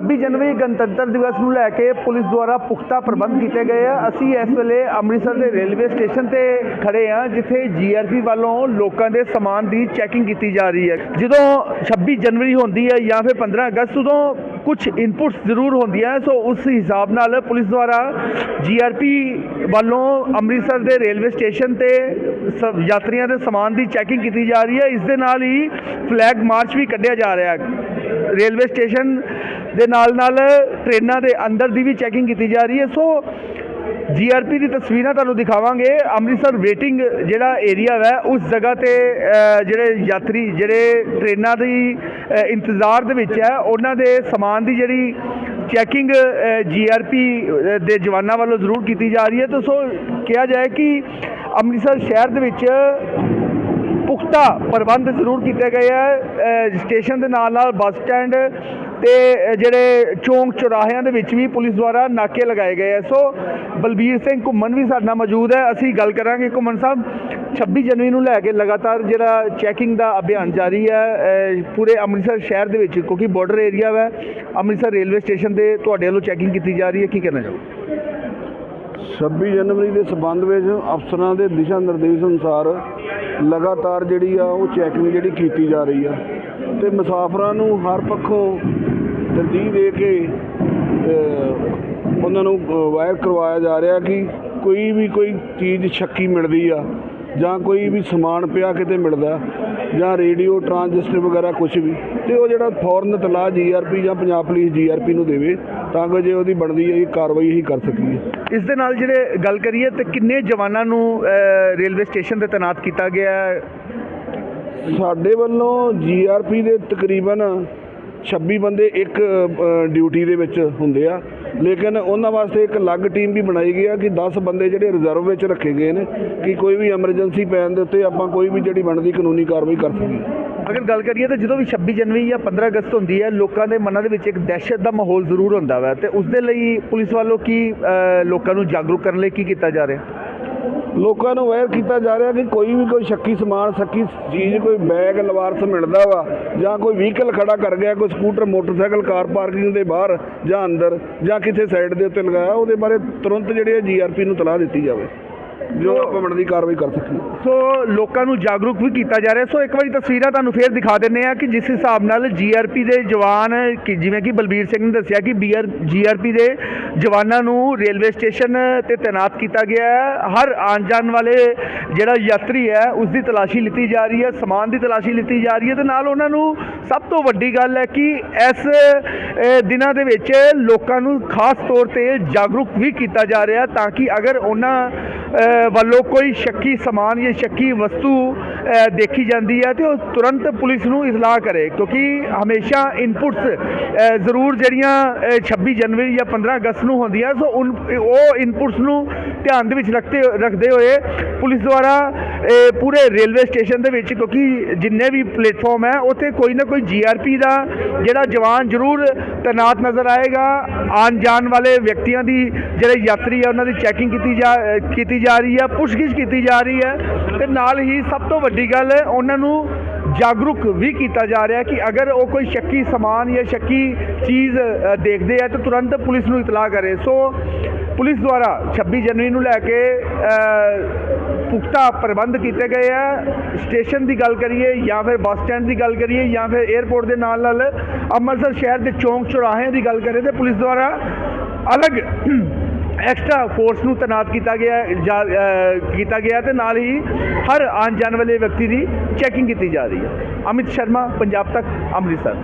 26 ਜਨਵਰੀ ਗਣਤੰਤਰ ਦਿਵਸ ਨੂੰ ਲੈ ਕੇ ਪੁਲਿਸ ਦੁਆਰਾ ਪੁਖਤਾ ਪ੍ਰਬੰਧ ਕੀਤੇ ਗਏ ਆ। ਅਸੀਂ ਇਸ ਵੇਲੇ ਅੰਮ੍ਰਿਤਸਰ ਦੇ ਰੇਲਵੇ ਸਟੇਸ਼ਨ ਤੇ ਖੜੇ ਆ, ਜਿੱਥੇ ਜੀਆਰਪੀ ਵੱਲੋਂ ਲੋਕਾਂ ਦੇ ਸਮਾਨ ਦੀ ਚੈਕਿੰਗ ਕੀਤੀ ਜਾ ਰਹੀ ਹੈ। ਜਦੋਂ 26 ਜਨਵਰੀ ਹੁੰਦੀ ਹੈ ਜਾਂ ਫਿਰ 15 ਅਗਸਤ, ਉਦੋਂ ਕੁਝ ਇਨਪੁਟਸ ਜ਼ਰੂਰ ਹੁੰਦੀਆਂ ਸੋ ਉਸ ਹਿਸਾਬ ਨਾਲ ਪੁਲਿਸ ਦੁਆਰਾ ਜੀਆਰਪੀ ਵੱਲੋਂ ਅੰਮ੍ਰਿਤਸਰ ਦੇ ਰੇਲਵੇ ਸਟੇਸ਼ਨ ਤੇ ਸ- ਯਾਤਰੀਆਂ ਦੇ ਸਮਾਨ ਦੀ ਚੈਕਿੰਗ ਕੀਤੀ ਜਾ ਰਹੀ ਹੈ। ਇਸ ਦੇ ਨਾਲ ਹੀ ਫਲੈਗ ਮਾਰਚ ਵੀ ਕੱਢਿਆ ਜਾ ਰਿਹਾ ਹੈ। ਰੇਲਵੇ ਸਟੇਸ਼ਨ ਦੇ ਨਾਲ ਨਾਲ ਟ੍ਰੇਨਾਂ ਦੇ ਅੰਦਰ ਦੀ ਵੀ ਚੈਕਿੰਗ ਕੀਤੀ ਜਾ ਰਹੀ ਹੈ। ਸੋ ਜੀਆਰਪੀ ਦੀ ਤਸਵੀਰਾਂ ਤੁਹਾਨੂੰ ਦਿਖਾਵਾਂਗੇ। ਅੰਮ੍ਰਿਤਸਰ ਵੇਟਿੰਗ ਜਿਹੜਾ ਏਰੀਆ ਹੈ ਉਸ ਜਗ੍ਹਾ ਤੇ ਜਿਹੜੇ ਯਾਤਰੀ, ਜਿਹੜੇ ਟ੍ਰੇਨਾਂ ਦੀ ਇੰਤਜ਼ਾਰ ਦੇ ਵਿੱਚ ਹੈ, ਉਹਨਾਂ ਦੇ ਸਮਾਨ ਦੀ ਜਿਹੜੀ ਚੈਕਿੰਗ ਜੀਆਰਪੀ ਦੇ ਜਵਾਨਾਂ ਵੱਲੋਂ ਜ਼ਰੂਰ ਕੀਤੀ ਜਾ ਰਹੀ ਹੈ। ਤਾਂ ਸੋ ਕਿਹਾ ਜਾਏ ਕਿ ਅੰਮ੍ਰਿਤਸਰ ਸ਼ਹਿਰ ਦੇ ਵਿੱਚ ਪੁਖਤਾ ਪ੍ਰਬੰਧ ਜ਼ਰੂਰ ਕੀਤੇ ਗਏ ਹੈ ਸਟੇਸ਼ਨ ਦੇ ਨਾਲ ਨਾਲ ਬੱਸ ਸਟੈਂਡ ਤੇ ਜਿਹੜੇ ਚੌਂਕ ਚੌਰਾਹਿਆਂ ਦੇ ਵਿੱਚ ਵੀ ਪੁਲਿਸ ਦੁਆਰਾ ਨਾਕੇ ਲਗਾਏ ਗਏ ਆ। ਸੋ ਬਲਬੀਰ ਸਿੰਘ ਘੁੰਮਣ ਵੀ ਸਾਡੇ ਨਾਲ ਮੌਜੂਦ ਹੈ। ਅਸੀਂ ਗੱਲ ਕਰਾਂਗੇ ਘੁੰਮਣ ਸਾਹਿਬ। 26 ਜਨਵਰੀ ਨੂੰ ਲੈ ਕੇ ਲਗਾਤਾਰ ਜਿਹੜਾ ਚੈਕਿੰਗ ਦਾ ਅਭਿਆਨ ਜਾਰੀ ਹੈ ਪੂਰੇ ਅੰਮ੍ਰਿਤਸਰ ਸ਼ਹਿਰ ਦੇ ਵਿੱਚ, ਕਿਉਂਕਿ ਬਾਰਡਰ ਏਰੀਆ ਹੈ ਅੰਮ੍ਰਿਤਸਰ ਰੇਲਵੇ ਸਟੇਸ਼ਨ ਤੇ ਤੁਹਾਡੇ ਵੱਲੋਂ ਚੈਕਿੰਗ ਕੀਤੀ ਜਾ ਰਹੀ ਹੈ। ਕੀ ਕਹਿਣਾ ਚਾਹੋ 26 ਜਨਵਰੀ ਦੇ ਸਬੰਧ ਵਿੱਚ ਅਫਸਰਾਂ ਦੇ ਦਿਸ਼ਾ ਨਿਰਦੇਸ਼ ਅਨੁਸਾਰ ਲਗਾਤਾਰ ਜਿਹੜੀ ਆ ਉਹ ਚੈਕਿੰਗ ਜਿਹੜੀ ਕੀਤੀ ਜਾ ਰਹੀ ਆ। ਤੇ ਮੁਸਾਫਰਾਂ ਨੂੰ ਹਰ ਪੱਖੋਂ ਤਰਜੀਹ ਦੇ ਕੇ ਉਹਨਾਂ ਨੂੰ ਵਾਇਰ ਕਰਵਾਇਆ ਜਾ ਰਿਹਾ ਕਿ ਕੋਈ ਵੀ ਕੋਈ ਚੀਜ਼ ਸ਼ੱਕੀ ਮਿਲਦੀ ਆ ਜਾਂ ਕੋਈ ਵੀ ਸਮਾਨ ਪਿਆ ਕਿਤੇ ਮਿਲਦਾ ਜਾਂ ਰੇਡੀਓ, ਟਰਾਂਜਿਸਟਰ ਵਗੈਰਾ ਕੁਝ ਵੀ, ਤੇ ਉਹ ਜਿਹੜਾ ਫੌਰਨ ਤਲਾਹ ਜੀਆਰਪੀ ਜਾਂ ਪੰਜਾਬ ਪੁਲਿਸ ਜੀਆਰਪੀ ਨੂੰ ਦੇਵੇ ਤਾਂ ਕਿ ਜੇ ਉਹਦੀ ਬਣਦੀ ਹੈ ਇਹ ਕਾਰਵਾਈ ਹੀ ਕਰ ਸਕੀਏ। ਇਸ ਦੇ ਨਾਲ ਜਿਹੜੇ ਗੱਲ ਕਰੀਏ ਤੇ ਕਿੰਨੇ ਜਵਾਨਾਂ ਨੂੰ ਰੇਲਵੇ ਸਟੇਸ਼ਨ ਤੇ ਤਾਇਨਾਤ ਕੀਤਾ ਗਿਆ ਹੈ? ਸਾਡੇ ਵੱਲੋਂ ਜੀਆਰਪੀ ਦੇ ਤਕਰੀਬਨ 26 ਬੰਦੇ ਇੱਕ ਡਿਊਟੀ ਦੇ ਵਿੱਚ ਹੁੰਦੇ ਆ। ਲੇਕਿਨ ਉਹਨਾਂ ਵਾਸਤੇ ਇੱਕ ਅਲੱਗ ਟੀਮ ਵੀ ਬਣਾਈ ਗਈ ਆ ਕਿ 10 ਬੰਦੇ ਜਿਹੜੇ ਰਿਜ਼ਰਵ ਵਿੱਚ ਰੱਖੇ ਗਏ ਨੇ ਕਿ ਕੋਈ ਵੀ ਐਮਰਜੈਂਸੀ ਪੈਣ ਦੇ ਉੱਤੇ ਆਪਾਂ ਕੋਈ ਵੀ ਜਿਹੜੀ ਬਣਦੀ ਕਾਨੂੰਨੀ ਕਾਰਵਾਈ ਕਰ ਸਕੀਏ। ਅਗਰ ਗੱਲ ਕਰੀਏ ਤਾਂ ਜਦੋਂ ਵੀ 26 ਜਨਵਰੀ ਜਾਂ 15 ਅਗਸਤ ਹੁੰਦੀ ਹੈ ਲੋਕਾਂ ਦੇ ਮਨਾਂ ਦੇ ਵਿੱਚ ਇੱਕ ਦਹਿਸ਼ਤ ਦਾ ਮਾਹੌਲ ਜ਼ਰੂਰ ਹੁੰਦਾ ਵਾ। ਤੇ ਉਸ ਦੇ ਲਈ ਪੁਲਿਸ ਵੱਲੋਂ ਕੀ ਅ, ਲੋਕਾਂ ਨੂੰ ਜਾਗਰੂਕ ਕਰਨ ਲਈ ਕੀ ਕੀਤਾ ਜਾ ਰਿਹਾ? ਲੋਕਾਂ ਨੂੰ ਅਵੇਅਰ ਕੀਤਾ ਜਾ ਰਿਹਾ ਕਿ ਕੋਈ ਵੀ ਕੋਈ ਸ਼ੱਕੀ ਸਮਾਨ ਸ਼ੱਕੀ ਚੀਜ਼ ਕੋਈ ਬੈਗ ਲਵਾਰਸ ਮਿਲਦਾ ਵਾ ਜਾਂ ਕੋਈ ਵਹੀਕਲ ਖੜਾ ਕਰ ਗਿਆ ਕੋਈ ਸਕੂਟਰ ਮੋਟਰਸਾਈਕਲ ਕਾਰ ਪਾਰਕਿੰਗ ਦੇ ਬਾਹਰ ਜਾਂ ਅੰਦਰ ਜਾਂ ਕਿਸੇ ਸਾਈਡ ਦੇ ਉੱਤੇ ਲਗਾਇਆ ਉਹਦੇ ਬਾਰੇ ਤੁਰੰਤ ਜਿਹੜੇ ਜੀਆਰਪੀ ਨੂੰ ਤਲਾਹ ਦਿੱਤੀ ਜਾਵੇ। ਜੋ ਆਪਾਂ ਬਣਦੀ ਕਾਰਵਾਈ ਕਰ ਸਕੀਏ ਸੋ ਲੋਕਾਂ ਨੂੰ ਜਾਗਰੂਕ ਵੀ ਕੀਤਾ ਜਾ ਰਿਹਾ ਸੋ ਇੱਕ ਵਾਰੀ ਤਸਵੀਰਾਂ ਤੁਹਾਨੂੰ ਫੇਰ ਦਿਖਾ ਦਿੰਨੇ ਆ ਕਿ ਜਿਸ ਹਿਸਾਬ ਨਾਲ ਜੀਆਰਪੀ ਦੇ ਜਵਾਨ ਕਿ ਜਿਵੇਂ ਕਿ ਬਲਬੀਰ ਸਿੰਘ ਨੇ ਦੱਸਿਆ ਕਿ ਬੀਆਰ ਜੀਆਰਪੀ ਦੇ ਜਵਾਨਾਂ ਨੂੰ ਰੇਲਵੇ ਸਟੇਸ਼ਨ ਤੇ ਤਾਇਨਾਤ ਕੀਤਾ ਗਿਆ ਹੈ। ਹਰ ਆਉਣ ਜਾਣ ਵਾਲੇ ਜਿਹੜਾ ਯਾਤਰੀ ਹੈ, ਉਸ ਦੀ ਤਲਾਸ਼ੀ ਲਿੱਤੀ ਜਾ ਰਹੀ ਹੈ, ਸਮਾਨ ਦੀ ਤਲਾਸ਼ੀ ਲਿੱਤੀ ਜਾ ਰਹੀ ਹੈ ਤੇ ਨਾਲ ਉਹਨਾਂ ਨੂੰ ਸਭ ਤੋਂ ਵੱਡੀ ਗੱਲ ਹੈ ਕਿ ਇਸ ਦਿਨਾਂ ਦੇ ਵਿੱਚ ਲੋਕਾਂ ਨੂੰ ਖਾਸ ਤੌਰ ਤੇ ਜਾਗਰੂਕ ਵੀ ਕੀਤਾ ਜਾ ਰਿਹਾ ਤਾਂ ਕਿ ਅਗਰ ਉਹਨਾਂ ਵੱਲੋਂ ਕੋਈ ਸ਼ੱਕੀ ਸਮਾਨ ਜਾਂ ਸ਼ੱਕੀ ਵਸਤੂ ਦੇਖੀ ਜਾਂਦੀ ਹੈ ਤੇ ਉਹ ਤੁਰੰਤ ਪੁਲਿਸ ਨੂੰ ਇਤਲਾਹ ਕਰੇ ਕਿਉਂਕਿ ਹਮੇਸ਼ਾ ਇਨਪੁਟਸ ਜ਼ਰੂਰ ਜਿਹੜੀਆਂ ਅ, 26 ਜਨਵਰੀ ਜਾਂ 15 ਅਗਸਤ ਨੂੰ ਹੁੰਦੀਆਂ ਸੋ ਉਨ ਉਹ ਇਨਪੁਟਸ ਨੂੰ ਧਿਆਨ ਦੇ ਵਿੱਚ ਰੱਖਦੇ ਰੱਖਦੇ ਹੋਏ ਪੁਲਿਸ ਦੁਆਰਾ ਪੂਰੇ ਰੇਲਵੇ ਸਟੇਸ਼ਨ ਦੇ ਵਿੱਚ ਕਿਉਂਕਿ ਜਿੰਨੇ ਵੀ ਪਲੇਟਫਾਰਮ ਹੈ ਉੱਥੇ ਕੋਈ ਨਾ ਕੋਈ ਜੀਆਰਪੀ ਦਾ ਜਿਹੜਾ ਜਵਾਨ ਜ਼ਰੂਰ ਤੈਨਾਤ ਨਜ਼ਰ ਆਏਗਾ। ਆਉਣ ਜਾਣ ਵਾਲੇ ਵਿਅਕਤੀਆਂ ਦੀ ਜਿਹੜੇ ਯਾਤਰੀ ਹੈ ਉਹਨਾਂ ਦੀ ਚੈਕਿੰਗ ਕੀਤੀ ਜਾ ਕੀਤੀ ਜਾ ਰਹੀ ਹੈ ਪੁੱਛਗਿੱਛ ਕੀਤੀ ਜਾ ਰਹੀ ਹੈ ਤੇ ਨਾਲ ਹੀ ਸਭ ਤੋਂ ਵੱਡੀ ਗੱਲ ਉਹਨਾਂ ਨੂੰ ਜਾਗਰੂਕ ਵੀ ਕੀਤਾ ਜਾ ਰਿਹਾ ਕਿ ਅਗਰ ਉਹ ਕੋਈ ਸ਼ੱਕੀ ਸਮਾਨ ਜਾਂ ਸ਼ੱਕੀ ਚੀਜ਼ ਦੇਖਦੇ ਆ ਤਾਂ ਤੁਰੰਤ ਪੁਲਿਸ ਨੂੰ ਇਤਲਾਹ ਕਰੇ। ਸੋ ਪੁਲਿਸ ਦੁਆਰਾ 26 ਜਨਵਰੀ ਨੂੰ ਲੈ ਕੇ ਪੁਖਤਾ ਪ੍ਰਬੰਧ ਕੀਤੇ ਗਏ ਆ। ਸਟੇਸ਼ਨ ਦੀ ਗੱਲ ਕਰੀਏ ਜਾਂ ਫਿਰ ਬੱਸ ਸਟੈਂਡ ਦੀ ਗੱਲ ਕਰੀਏ ਜਾਂ ਫਿਰ 에ਅਰਪੋਰਟ ਦੇ ਨਾਲ ਨਾਲ ਅੰਮ੍ਰਿਤਸਰ ਸ਼ਹਿਰ ਦੇ ਚੌਂਕ ਚੌਰਾਹਿਆਂ ਦੀ ਗੱਲ ਕਰੀਏ ਤੇ ਪੁਲਿਸ ਦੁਆਰਾ ਅਲੱਗ ਐਕਸਟਰਾ ਫੋਰਸ ਨੂੰ ਤੈਨਾਤ ਕੀਤਾ ਗਿਆ, ਜਾ- ਕੀਤਾ ਗਿਆ ਤੇ ਨਾਲ ਹੀ ਹਰ ਆਉਣ ਜਾਣ ਵਾਲੇ ਵਿਅਕਤੀ ਦੀ ਚੈਕਿੰਗ ਕੀਤੀ ਜਾ ਰਹੀ ਹੈ। ਅਮਿਤ ਸ਼ਰਮਾ, ਪੰਜਾਬ ਤੱਕ, ਅੰਮ੍ਰਿਤਸਰ।